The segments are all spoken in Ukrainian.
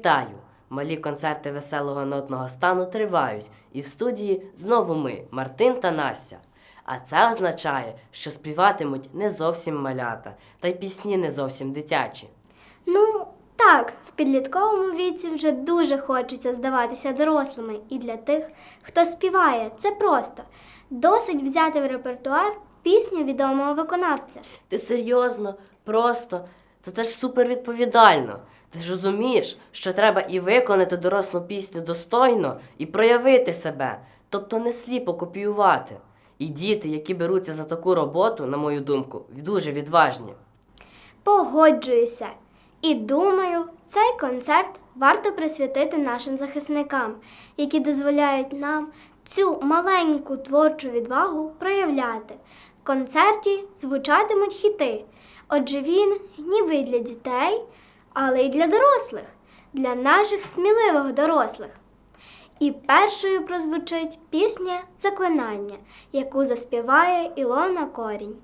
Вітаю! Малі концерти веселого нотного стану тривають, і в студії знову ми, Мартин та Настя. А це означає, що співатимуть не зовсім малята, та й пісні не зовсім дитячі. Ну, так, в підлітковому віці вже дуже хочеться здаватися дорослими, і для тих, хто співає, це просто. Досить взяти в репертуар пісню відомого виконавця. Ти серйозно, просто, та це ж супервідповідально. Ти ж розумієш, що треба і виконати дорослу пісню достойно, і проявити себе, тобто не сліпо копіювати. І діти, які беруться за таку роботу, на мою думку, дуже відважні. Погоджуюся. І думаю, цей концерт варто присвятити нашим захисникам, які дозволяють нам цю маленьку творчу відвагу проявляти. В концерті звучатимуть хіти. Отже, він ніби для дітей, але й для дорослих, для наших сміливих дорослих. І першою прозвучить пісня Заклинання, яку заспіває Ілона Корінь.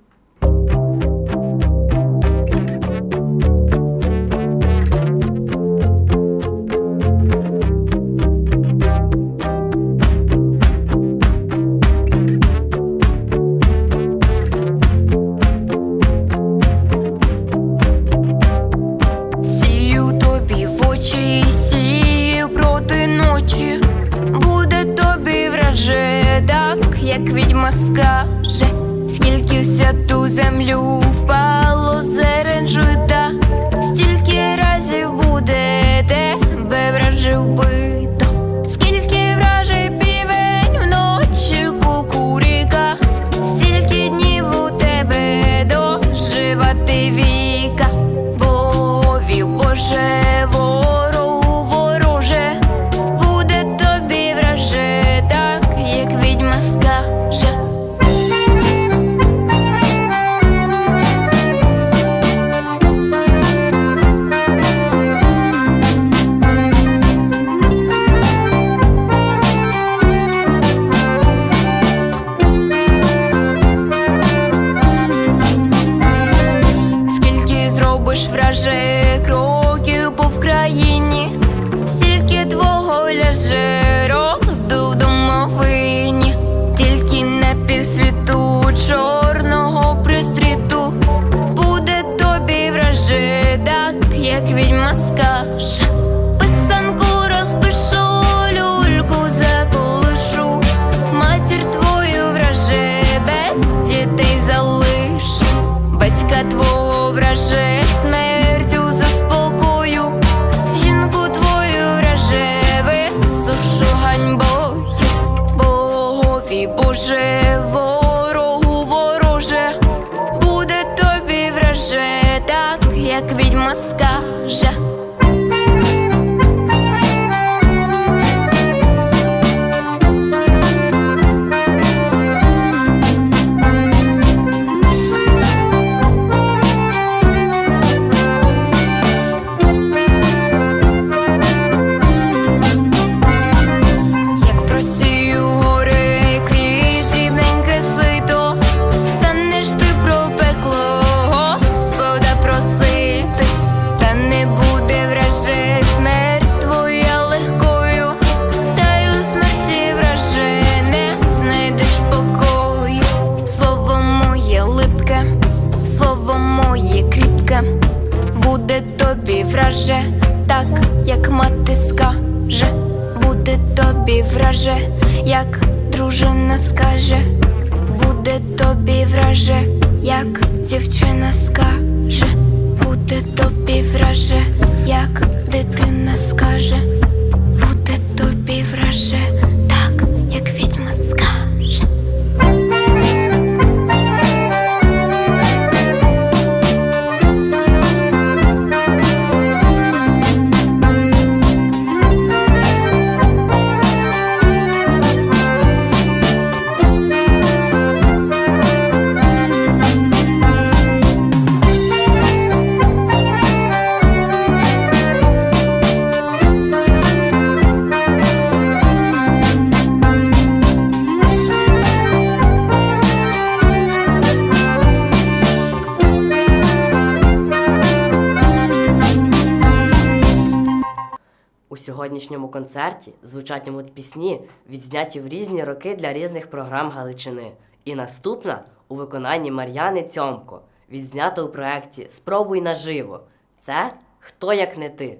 Сьогоднішньому концерті звучатимуть пісні, відзняті в різні роки для різних програм Галичини. І наступна у виконанні Мар'яни Цьомко, відзнята у проєкті Спробуй наживо. Це Хто як не ти.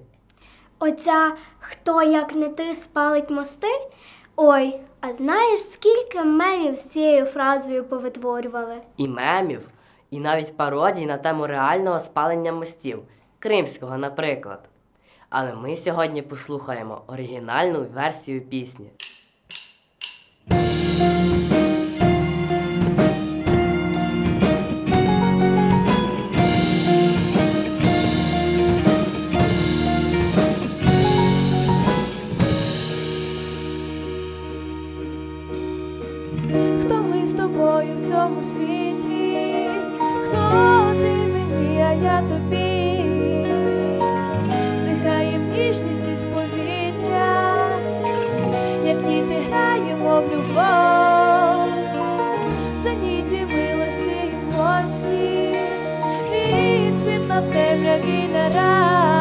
Оця хто як не ти спалить мости? Ой, а знаєш, скільки мемів з цією фразою повитворювали? і мемів, і навіть пародій на тему реального спалення мостів, кримського, наприклад. Але ми сьогодні послухаємо оригінальну версію пісні. naftem regina ra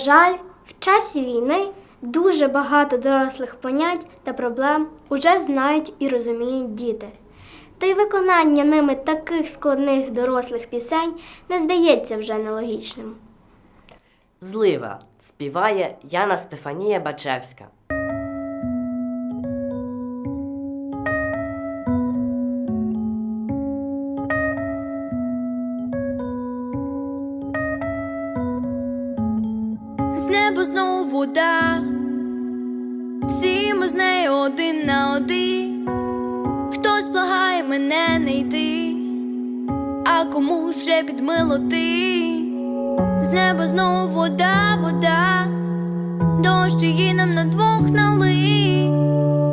жаль, в часі війни дуже багато дорослих понять та проблем уже знають і розуміють діти. Та й виконання ними таких складних дорослих пісень не здається вже нелогічним. Злива співає Яна Стефанія Бачевська. З неба знову вода, всі ми з нею один на один. Хтось благає мене не йти, а кому вже підмилоти. З неба знову вода, вода, дощ її нам на двох налий.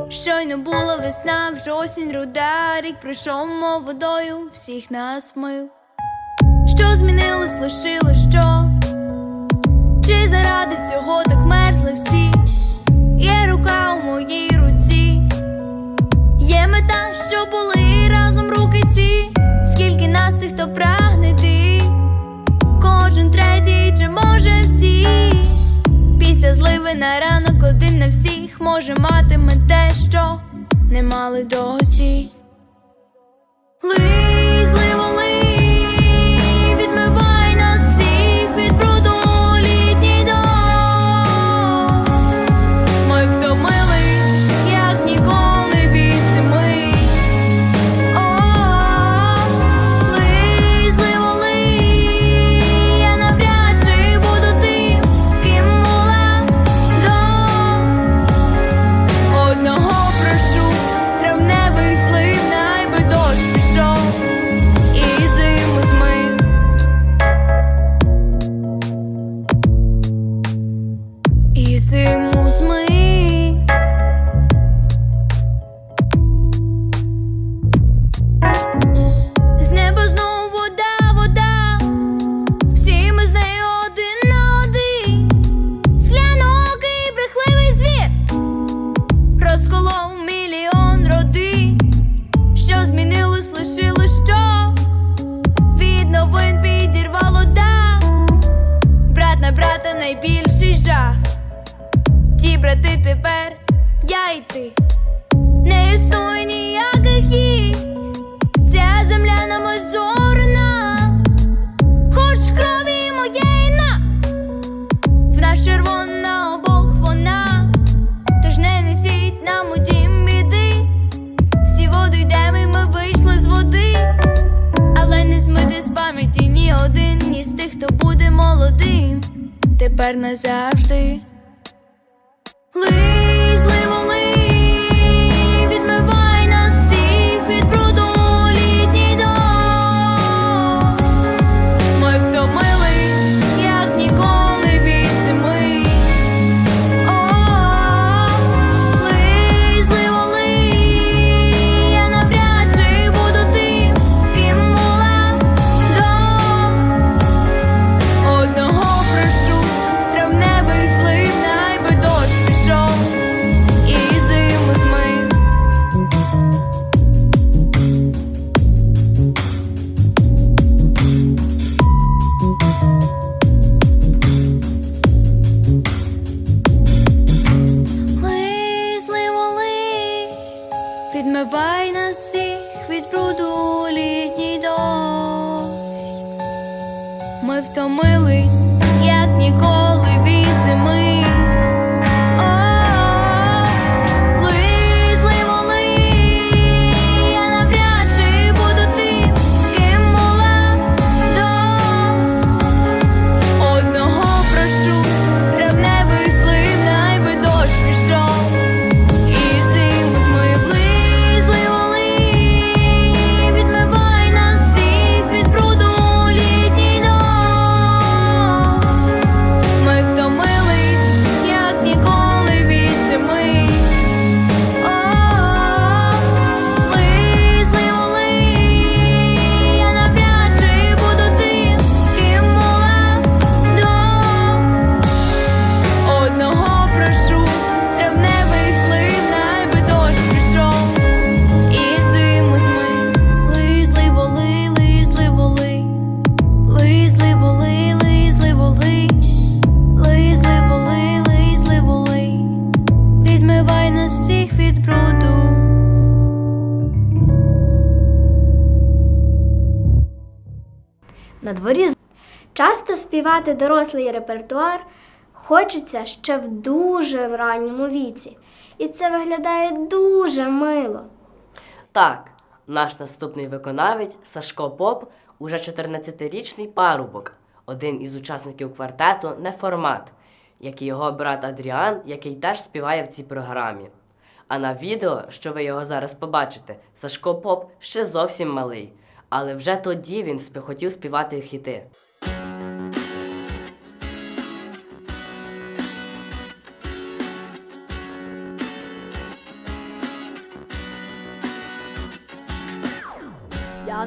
Щойно була весна, вже осінь руда, рік пройшов, мов водою, всіх нас мив. Що змінилось, лишилось що? чи заради цього так мерзли всі, є рука у моїй руці, є мета, що були разом руки ці, скільки нас тих, хто прагне ти, кожен третій, чи може всі, після зливи на ранок один на всіх може матиме те, що не мали досі. dizemos, mãe. один із тих, хто буде молодим, тепер назавжди. Ли Часто співати дорослий репертуар хочеться ще в дуже ранньому віці, і це виглядає дуже мило. Так, наш наступний виконавець Сашко Поп уже 14-річний парубок, один із учасників квартету Неформат, як і його брат Адріан, який теж співає в цій програмі. А на відео, що ви його зараз побачите, Сашко Поп ще зовсім малий, але вже тоді він хотів співати хіти.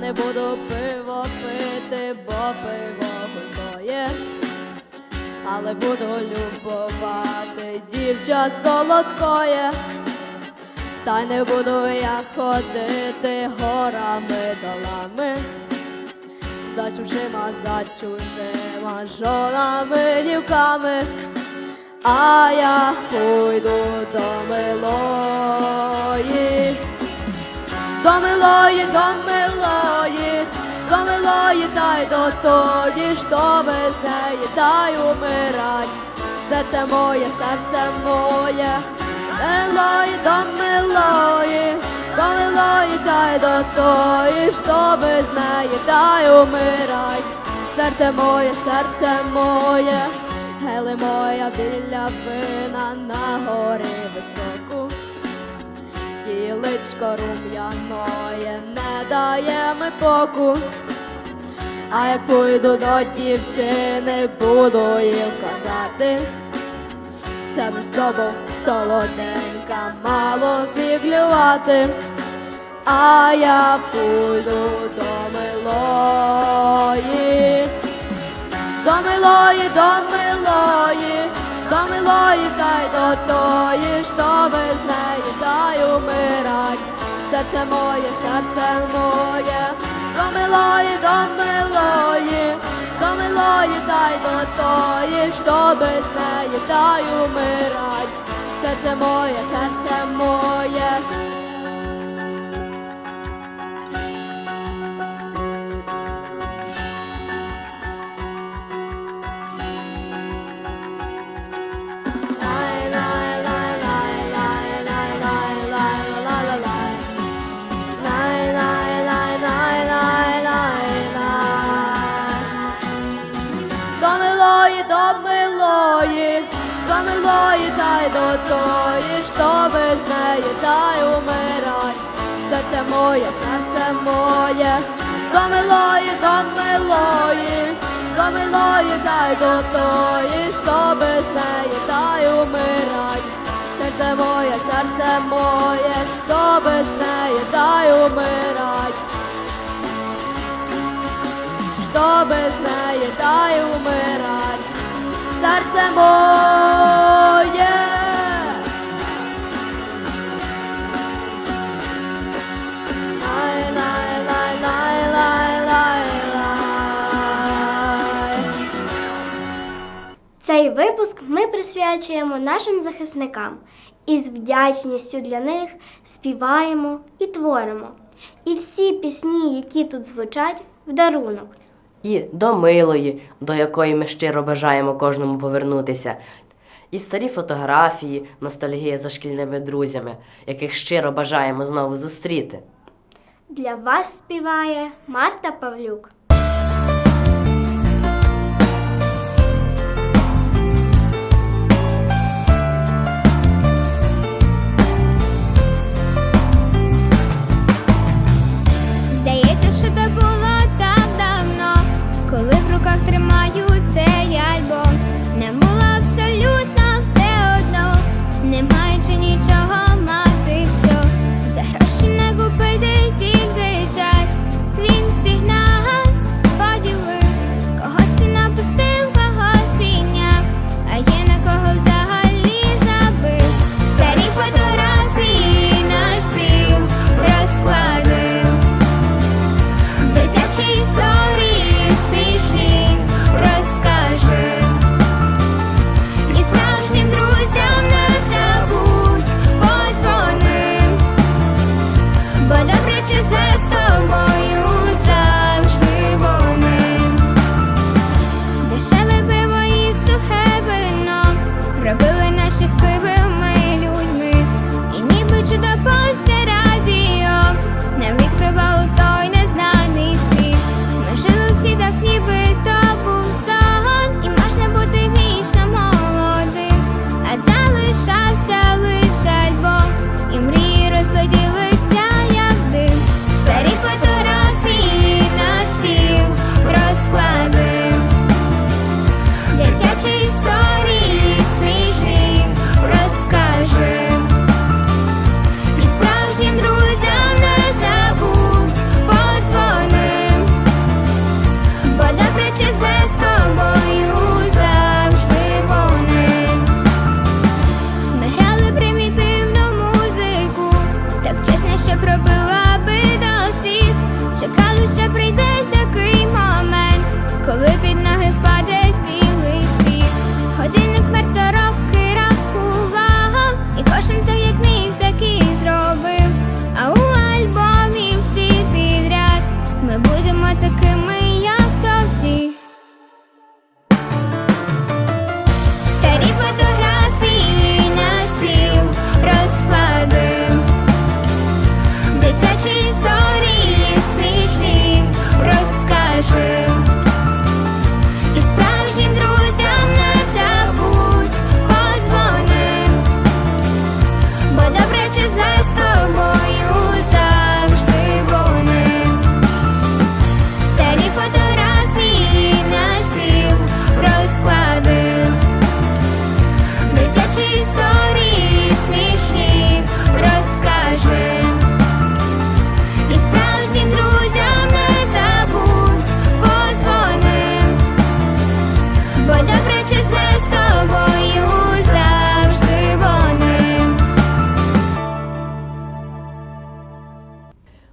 не буду пиво пити, бо пиво губоє, але буду любувати дівча солодкоє, та не буду я ходити горами долами, за чужима, за чужима жонами дівками, а я уйду до милої. До милої, до милої, до милої, та й до тоді, що без неї та й умирать. Серце моє, серце моє, милої, до милої, до милої, та й до тої, що без неї та й умирать. Серце моє, серце моє, гели моя біля вина на гори високу. Ділечко рум'яноє не дає ми поку. А як пойду до дівчини, буду їй казати. Це ми з тобою солоденька, мало фіглювати. А я пойду до милої, до милої, до милої, до милої, та й до тої, що без неї та й умирать. Серце моє, серце моє, до милої, до милої, до милої, та й до тої, що без неї та й умирать. Серце моє, серце моє. Милої, та й до тої, що без неї та й умирать. Серце моє, серце моє, до милої, до милої, до милої, та до тої, що без неї та й умирать. Серце моє, серце моє, що без неї та й умирать. Що без неї та й умирать. Серце моє. Випуск ми присвячуємо нашим захисникам і з вдячністю для них співаємо і творимо. І всі пісні, які тут звучать, в дарунок. І до милої, до якої ми щиро бажаємо кожному повернутися. І старі фотографії, ностальгія за шкільними друзями, яких щиро бажаємо знову зустріти. Для вас співає Марта Павлюк.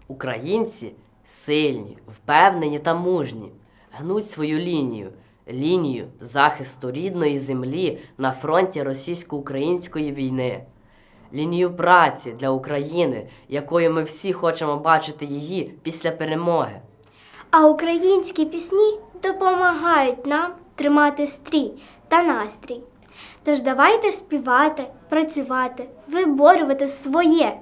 Українці сильні, впевнені та мужні, гнуть свою лінію, лінію захисту рідної землі на фронті російсько-української війни, лінію праці для України, якою ми всі хочемо бачити її після перемоги. А українські пісні допомагають нам тримати стрій та настрій. Тож давайте співати, працювати, виборювати своє.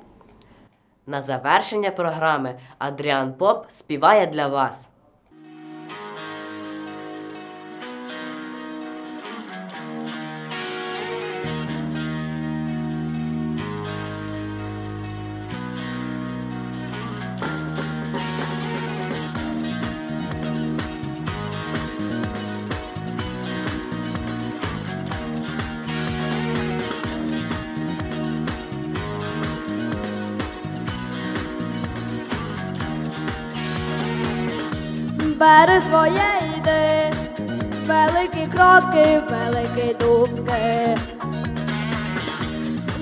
На завершення програми Адріан Поп співає для вас. Бери своє йди, великі кроки, великі думки.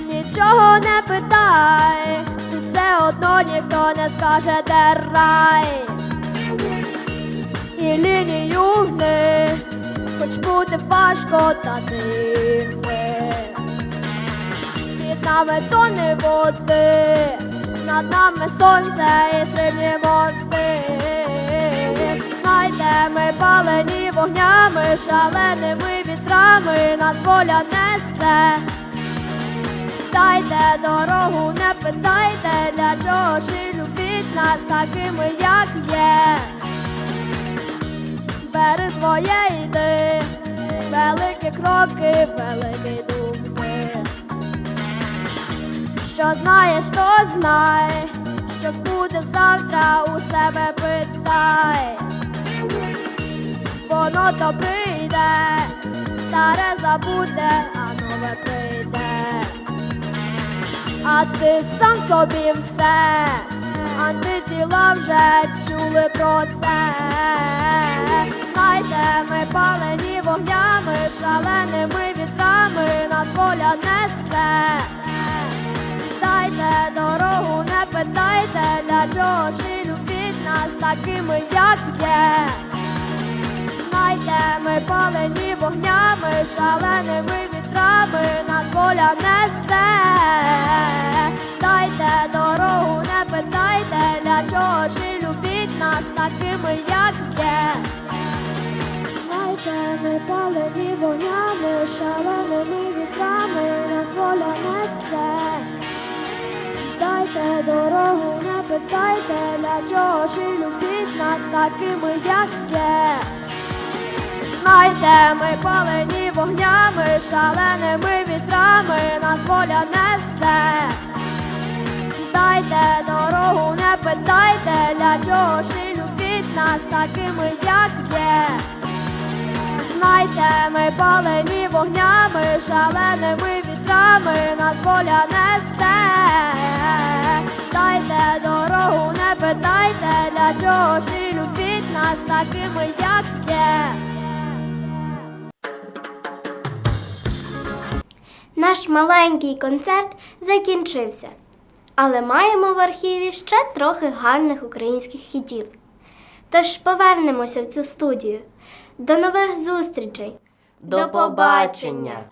Нічого не питай, тут все одно ніхто не скаже, де рай. І лінію гни, хоч буде важко, та ти ми. Під нами тони води, над нами сонце і срібні мости. Вогнями, шаленими вітрами, нас воля несе. Дайте дорогу, не питайте, для чого ж і любіть нас такими, як є. Бери своє йди, великі кроки, великі думки. Що знаєш, то знай, що буде завтра у себе питай. Воно то прийде, старе забуде, а нове прийде. А ти сам собі все, антитіла вже чули про це. Знайте, ми палені вогнями, шаленими вітрами, нас воля несе. Дайте дорогу, не питайте, для чого ж і любіть нас такими, як є. Знайте, ми палені вогнями, шаленими вітрами, нас воля несе. Дайте дорогу, не питайте, для чого ж і любіть нас такими, як є. Знайте, ми палені вогнями, шаленими вітрами, нас воля несе. Дайте дорогу, не питайте, для чого ж і любіть нас такими, як є. Знайте, ми палені вогнями, шаленими вітрами, нас воля несе. Дайте дорогу, не питайте, для чого ж і любіть нас такими, як є. Знайте, ми палені вогнями, шаленими вітрами, нас воля несе. Дайте дорогу, не питайте, для чого ж і любіть нас такими, як є. Наш маленький концерт закінчився. Але маємо в архіві ще трохи гарних українських хітів. Тож повернемося в цю студію. До нових зустрічей! До побачення!